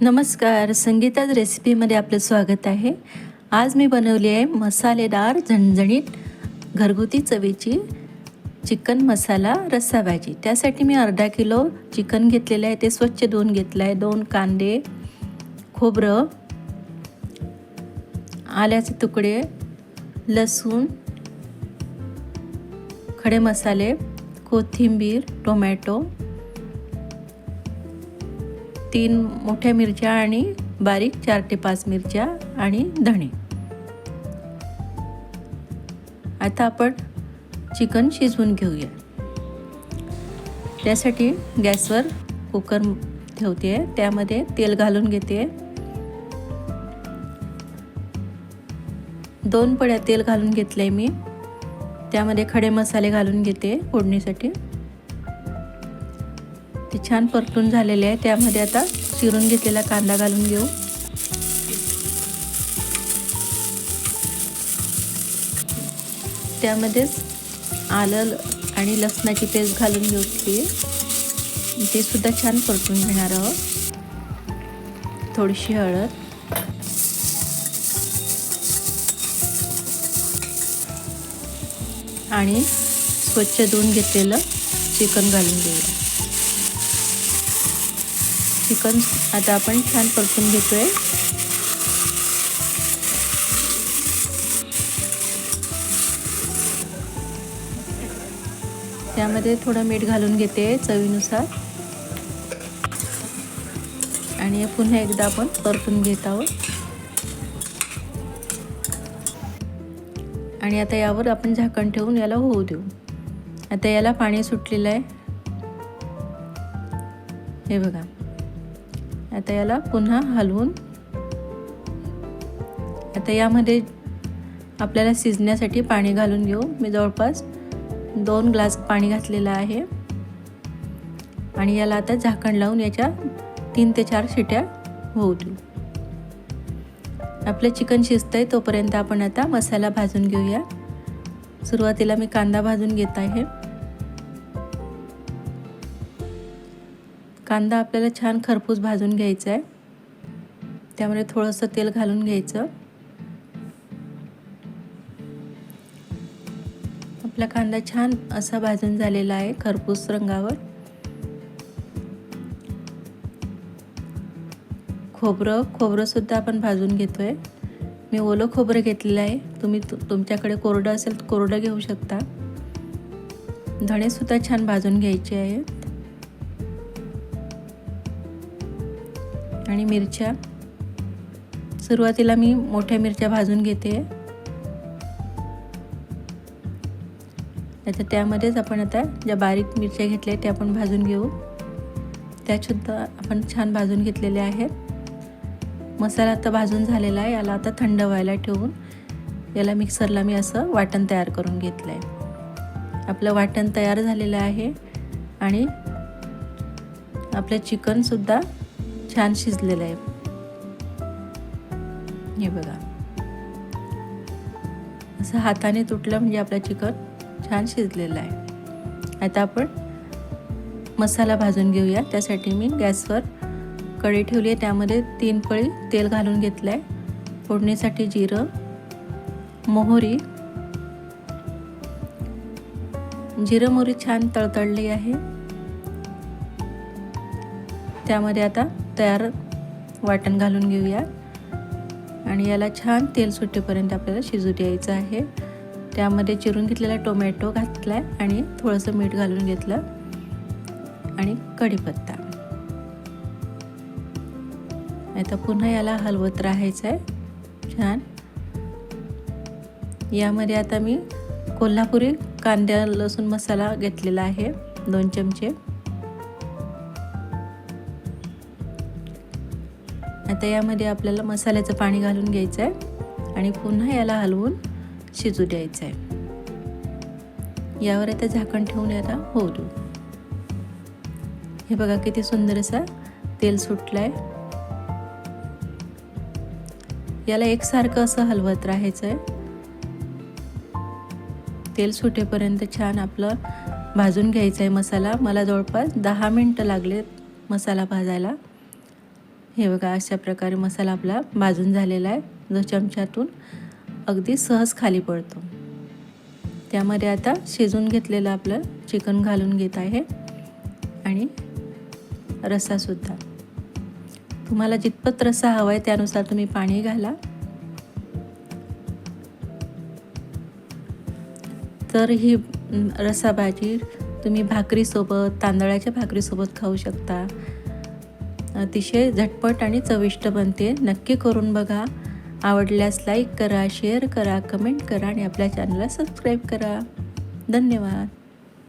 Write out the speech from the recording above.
नमस्कार. संगीताज रेसिपीमध्ये आपलं स्वागत आहे. आज मी बनवली आहे मसालेदार झणझणीत घरगुती चवीची चिकन मसाला रस्सा भाजी. त्यासाठी मी अर्धा किलो चिकन घेतलेलं आहे. ते स्वच्छ धुवून घेतलं आहे दोन कांदे खोबरं आल्याचे तुकडे लसूण खडे मसाले कोथिंबीर टोमॅटो तीन मोठ्या मिरच्या आणि बारीक चार ते पाच मिरच्या आणि धणे. आता आपण चिकन शिजवून घेऊया. त्यासाठी गॅसवर कुकर ठेवते. त्यामध्ये तेल घालून घेते. दोन पड्या तेल घालून घेतलं आहे मी. त्यामध्ये खडे मसाले घालून घेते फोडणीसाठी. ते छान परतून झालेले आहे. त्यामध्ये आता चिरून घेतलेला कांदा घालून घेऊ. त्यामध्येच आलं आणि लसणाची पेस्ट घालून घेतली. ते सुद्धा छान परतून घेणार आहोत. थोडीशी हळद. आणि स्वच्छ धुवून घेतलेलं चिकन घालून घेऊया. चिकन आता आपण छान परतून घेतो आहे त्यामध्ये थोडं मीठ घालून घेते चवीनुसार. आणि पुन्हा एकदा आपण परतून घेत आहोत. आणि आता यावर आपण झाकण ठेवून याला होऊ देऊ. आता याला पाणी सुटलेलं आहे. हे बघा. आता याला पुन्हा हलवून आता यामध्ये आपल्याला शिजण्यासाठी पाणी घालून घेऊ. मी जवळपास दोन ग्लास पाणी घातलेलं आहे. आणि याला आता झाकण लावून याच्या तीन ते चार शिट्या होऊ देऊ. आपलं चिकन शिजतं आहे तोपर्यंत आपण आता मसाला भाजून घेऊया. सुरुवातीला मी कांदा भाजून घेत आहे. कांदा आपल्याला छान खरपूस भाजून घ्यायचा आहे. त्यामध्ये थोडंसं तेल घालून घ्यायचं. आपला कांदा छान असा भाजून झालेला आहे खरपूस रंगावर. खोबरं खोबरंसुद्धा आपण भाजून घेतो आहे मी ओलं खोबरं घेतलेलं आहे. तुम्ही तु तुमच्याकडे कोरडं असेल तर कोरडं घेऊ शकता. धणेसुद्धा छान भाजून घ्यायचे आहेत आणि मिरच्या. सुरुवातीला मी मोठ्या मिरच्या भाजून घेते. आता त्यामध्येच आपण आता ज्या बारीक मिरच्या घेतल्या त्या आपण भाजून घेऊ. त्यासुद्धा आपण छान भाजून घेतलेल्या आहेत. मसाला आता भाजून झालेला आहे. याला आता थंड व्हायला ठेवून याला मिक्सरला मी असं वाटण तयार करून घेतलं आहे आपलं वाटण तयार झालेलं आहे. आणि आपलं चिकनसुद्धा छान शिजलेलं आहे हे बघा असं हाताने तुटलं म्हणजे आपलं चिकन छान शिजलेलं आहे आता आपण मसाला भाजून घेऊया त्यासाठी मी गॅसवर कढी ठेवली आहे त्यामध्ये तीन पळी तेल घालून घेतलं आहे फोडणीसाठी जिरं मोहरी जिरं मोहरी छान तळतळली आहे त्यामध्ये आता तयार वाटण घालून घेऊया. आणि याला छान तेल सुटेपर्यंत आपल्याला शिजू द्यायचं आहे. त्यामध्ये चिरून घेतलेला टोमॅटो घातला आहे आणि थोडंसं मीठ घालून घेतलं. आणि कढीपत्ता. आता पुन्हा याला हलवत राहायचं आहे छान. यामध्ये आता मी कोल्हापुरी कांद्या लसूण मसाला घेतलेला आहे. दोन चमचे. आता यामध्ये आपल्याला मसाल्याचं पाणी घालून घ्यायचं आहे आणि पुन्हा याला हलवून शिजू द्यायचं आहे यावर आता झाकण ठेवून याला होऊ देऊ हे बघा किती सुंदर असं तेल सुटलं आहे याला एकसारखं असं हलवत राहायचं आहे तेल सुटेपर्यंत छान आपलं भाजून घ्यायचं आहे मसाला. मला जवळपास दहा मिनटं लागले मसाला भाजायला. हे बघा अशा प्रकारे मसाला आपला भाजून झालेला आहे. जो चमच्यातून अगदी सहज खाली पडतो. त्यामध्ये आता शिजून घेतलेलं आपलं चिकन घालून घेत आहे. आणि रस्सासुद्धा तुम्हाला जितपत रस्सा हवा आहे त्यानुसार तुम्ही पाणी घाला. तर ही रसा भाजी तुम्ही भाकरीसोबत तांदळाच्या भाकरीसोबत खाऊ शकता. अतिशय झटपट आणि चविष्ट बनते. नक्की करून बघा. आवडल्यास लाईक करा शेअर करा कमेंट करा आणि आपल्या चॅनलला सबस्क्राईब करा. धन्यवाद.